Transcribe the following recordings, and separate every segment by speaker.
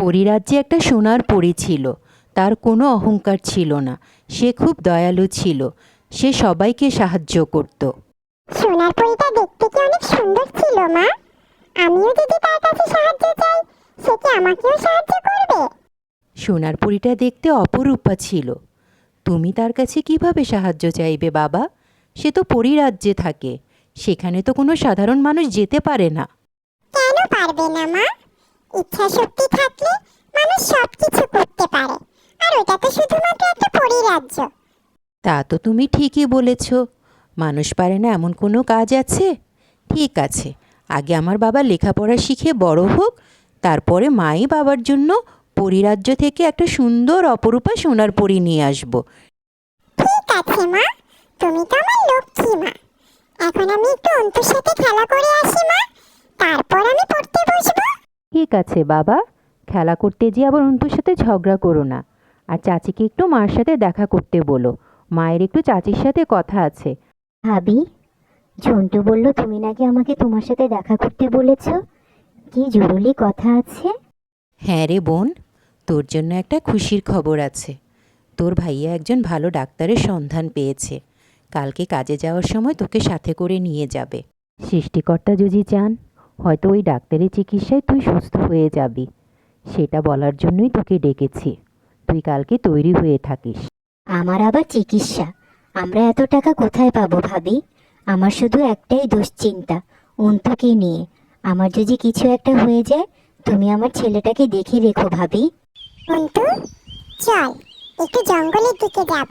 Speaker 1: পরিরাজ্যে একটা সোনার পরী ছিল। তার কোনো অহংকার ছিল না। সে খুব দয়ালু ছিল। সে সবাইকে সাহায্য করত।
Speaker 2: সোনার পরীটা দেখতে কি অনেক সুন্দর ছিল মা? আমিও যদি তার কাছে সাহায্য চাই সে কি আমাকেও সাহায্য করবে?
Speaker 1: সোনার পরীটা দেখতে অপরূপা ছিল। তুমি তার কাছে কীভাবে সাহায্য চাইবে বাবা? সে তো পরিরাজ্যে থাকে। সেখানে তো কোনো সাধারণ মানুষ যেতে পারে না।
Speaker 2: কেন পারবে না মা? ইচ্ছা শক্তি থাকলে মানুষ সব কিছু করতে পারে। আর ওটা তো শুধুমাত্র একটা পরিরাজ্য।
Speaker 1: তা তো তুমি ঠিকই বলেছ। মানুষ পারে না এমন কোনো কাজ আছে? ঠিক আছে আগে আমার বাবা লেখাপড়া শিখে বড় হোক তারপরে মাই বাবার জন্য পরিরাজ্য থেকে একটা সুন্দর অপরূপা সোনার পরি নিয়ে আসব।
Speaker 2: ঠিক আছে মা। তুমি তো আমার লক্ষ্মী মা। এখন আমি একটু অন্তুর সাথে খেলা করে আসি মা। তারপর আমি পড়তে বসবো।
Speaker 1: ঠিক আছে বাবা। খেলা করতে গিয়ে আবার অন্তুর সাথে ঝগড়া করো না। আর চাচিকে একটু মার সাথে দেখা করতে বলো। মায়ের একটু চাচির সাথে কথা আছে।
Speaker 3: ভাবি ঝন্টু বলল তুমি নাকি আমাকে তোমার সাথে দেখা করতে বলেছ? কি জরুরি কথা আছে?
Speaker 1: হ্যাঁ রে বোন তোর জন্য একটা খুশির খবর আছে। তোর ভাইয়া একজন ভালো ডাক্তারের সন্ধান পেয়েছে। কালকে কাজে যাওয়ার সময় তোকে সাথে করে নিয়ে যাবে। সৃষ্টিকর্তা যদি চান হয়তো ওই ডাক্তারের চিকিৎসায় তুই সুস্থ হয়ে যাবি। সেটা বলার জন্যই তোকে ডেকেছি। তুই কালকে তৈরি হয়ে থাকিস।
Speaker 3: আমার আবার চিকিৎসা। আমরা এত টাকা কোথায় পাবো ভাবি? আমার শুধু একটাই দুশ্চিন্তা অন্তুকে নিয়ে। আমার যদি কিছু একটা হয়ে যায় তুমি আমার ছেলেটাকে দেখে রেখো ভাবি।
Speaker 2: অন্তু চল একটু জঙ্গলের দিকে যাব।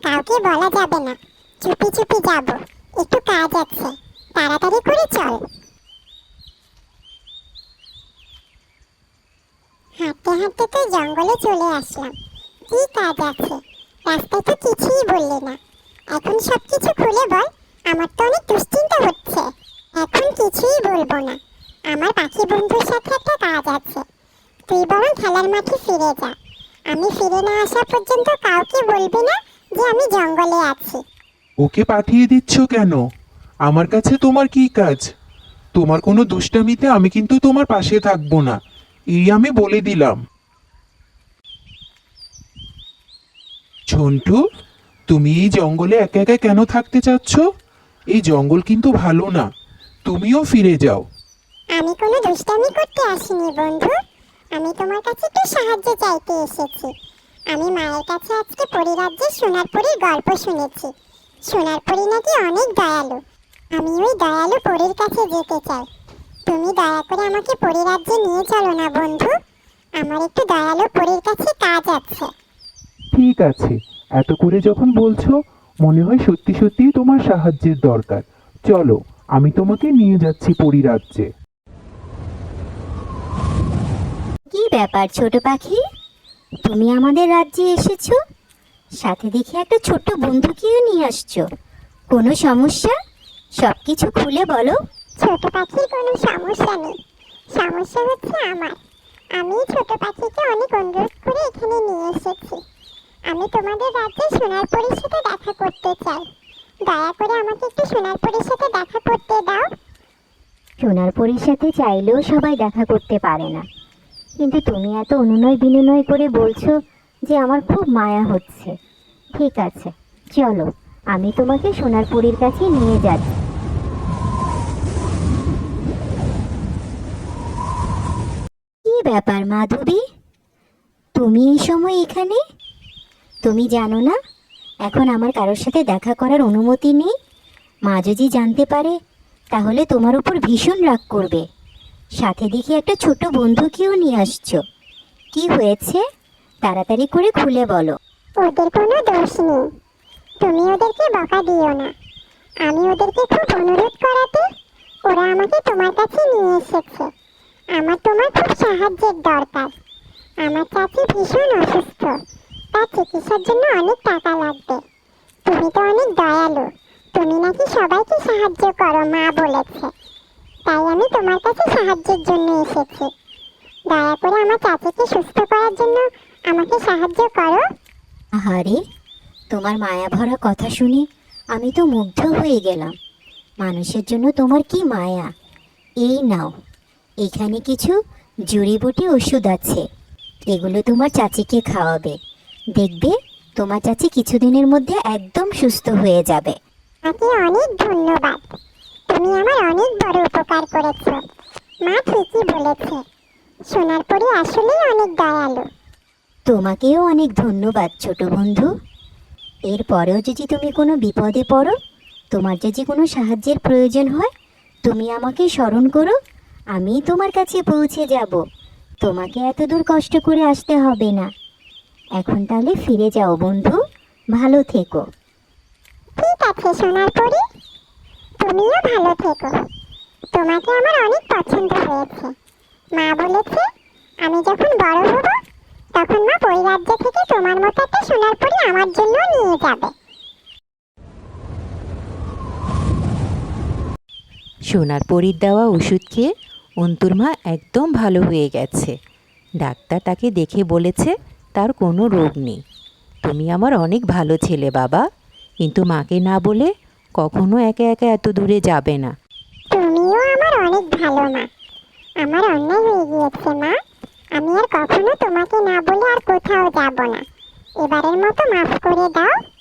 Speaker 2: কাউকে বলা যাবে না। চুপি চুপি যাব। একটু কাজ আছে। তাড়াতাড়ি করে চল। হাঁটতে হাঁটতে তো জঙ্গলে চলে আসলাম। কি কাজ আছে? রাস্তায় তো কিছুই বললি না। এখন সব কিছু খুলে বল, আমার তো অনেক দুশ্চিন্তা হচ্ছে। এখন কিছুই বলব না। আমার পাখি বন্ধুর সাথে একটা কাজ আছে। তুই বরং খেলার মাঠে ফিরে যা। আমি ফিরে না আসা পর্যন্ত কাউকে বলবি না যে আমি জঙ্গলে আছি।
Speaker 4: ওকে পাঠিয়ে দিচ্ছ কেন? আমার কাছে তোমার কি কাজ? তোমার কোনো দুষ্টামিতে আমি কিন্তু তোমার পাশে থাকব না। এই আমি বলে দিলাম। ঝন্টু, তুমি এই জঙ্গলে একা একা কেন থাকতে চাচ্ছ? এই জঙ্গল কিন্তু ভালো না। তুমিও ফিরে যাও।
Speaker 2: আমি কোনো দুষ্টামি করতে আসিনি, বন্ধু। আমি তোমার কাছে একটু সাহায্য চাইতে এসেছি। আমি মায়ের কাছে আজকে পরিরাজ্যের সোনারপুরীর গল্প শুনেছি। সোনারপুরি নাকি অনেক দয়ালু। আমি ওই দয়ালু পরীর কাছে যেতে চাই। তুমি দয়া করে আমাকে পরিরাজ্যে নিয়ে চলো না বন্ধু। আমার একটু দয়ালু পরীর কাছে কাজ আছে।
Speaker 4: ঠিক আছে। এত করে যখন বলছো মনে হয় সত্যি সত্যিই তোমার সাহায্যের দরকার। চলো আমি তোমাকে নিয়ে যাচ্ছি পরিরাজ্যে
Speaker 3: কি ব্যাপার ছোট পাখি? তুমি আমাদের রাজ্যে এসেছ? সাথে দেখে একটা ছোট্ট বন্ধুকেও নিয়ে আসছো। কোনো সমস্যা? সব কিছু খুলে বলো।
Speaker 2: ছোট পাখির কোনো সমস্যা নেই। সমস্যা হচ্ছে আমার। আমি ছোট পাখিকে অনেক অনুরোধ করে এখানে নিয়ে এসেছি। আমি তোমাদের রাজ্যে সোনার সোনারপুরের সাথে দেখা করতে চাই। দয়া করে আমাকে একটু সোনার সোনারপুরের সাথে দেখা করতে দাও।
Speaker 3: সোনার পরীর সাথে চাইলেও সবাই দেখা করতে পারে না। কিন্তু তুমি এত অনুনয় বিনয় করে বলছো যে আমার খুব মায়া হচ্ছে। ঠিক আছে, চলো, আমি তোমাকে সোনার পরীর কাছে নিয়ে যাচ্ছি। ব্যাপার, মাধবী। তুমি এই সময় এখানে? তুমি জানো না, এখন আমার কারোর সাথে দেখা করার অনুমতি নেই। মা যদি জানতে পারে, তাহলে তোমার উপর ভীষণ রাগ করবে। সাথে দেখি একটা ছোট বন্ধুকেও নিয়ে আসছো। কি হয়েছে? তাড়াতাড়ি করে খুলে বলো।
Speaker 2: ওদের কোনো দোষ নেই। তুমি ওদেরকে বকা দিও না। আমি ওদেরকে খুব অনুরোধ করাতে ওরা আমাকে তোমার কাছে নিয়ে এসেছে। আমার তোমার খুব সাহায্যের দরকার। আমার চাচি ভীষণ অসুস্থ। তার চিকিৎসার জন্য অনেক টাকা লাগবে। তুমি তো অনেক দয়ালু। তুমি নাকি সবাইকে সাহায্য করো, মা বলেছে। তাই আমি তোমার কাছে সাহায্যের জন্য এসেছি। দয়া করে আমার চাচিকে সুস্থ করার জন্য আমাকে সাহায্য করো।
Speaker 3: আহারে, তোমার মায়া ভরা কথা শুনে আমি তো মুগ্ধ হয়ে গেলাম। মানুষের জন্য তোমার কি মায়া? এই নাও। এখানে কিছু জড়িবুটি ওষুধ আছে। এগুলো তোমার চাচিকে খাওয়াবে। দেখবে তোমার চাচি কিছুদিনের মধ্যে একদম সুস্থ হয়ে যাবে।
Speaker 2: তোমাকে অনেক ধন্যবাদ। তুমি আমার অনেক বড় উপকার করেছ। মা ঠিকই বলেছে। সোনার পরি আসলেই অনেক দয়ালু।
Speaker 3: তোমাকেও অনেক ধন্যবাদ ছোট বন্ধু। এরপরেও যদি তুমি কোনো বিপদে পড়ো তোমার যদি কোনো সাহায্যের প্রয়োজন হয় তুমি আমাকে স্মরণ করো। আমি তোমার কাছে পৌঁছে যাব। তোমাকে এত দূর কষ্ট করে আসতে হবে না। এখন তাহলে ফিরে যাও বন্ধু। ভালো থেকো।
Speaker 2: ঠিক আছে সোনার পরি তুমিও ভালো থেকো। তোমাকে আমার অনেক পছন্দ হয়েছে। মা বলেছে আমি যখন বড় হব তখন মা পরিরাজ্য থেকে তোমার মতো একটা সোনার পরি আমার জন্য নিয়ে যাবে।
Speaker 1: সোনার পরীর দেওয়া ওষুধ খেয়ে অন্তুর মা একদম ভালো হয়ে গেছে। ডাক্তার তাকে দেখে বলেছে, তার কোনো রোগ নেই। তুমি আমার অনেক ভালো ছেলে বাবা। কিন্তু মাকে না বলে কখনো একা একা এত দূরে যাবে না।
Speaker 2: তুমিও আমার অনেক ভালো মা। আমার অন্যায় হয়ে গিয়েছে মা। আমি আর কখনো তোমাকে না বলে আর কোথাও যাব না। এবারের মতো মাফ করে দাও।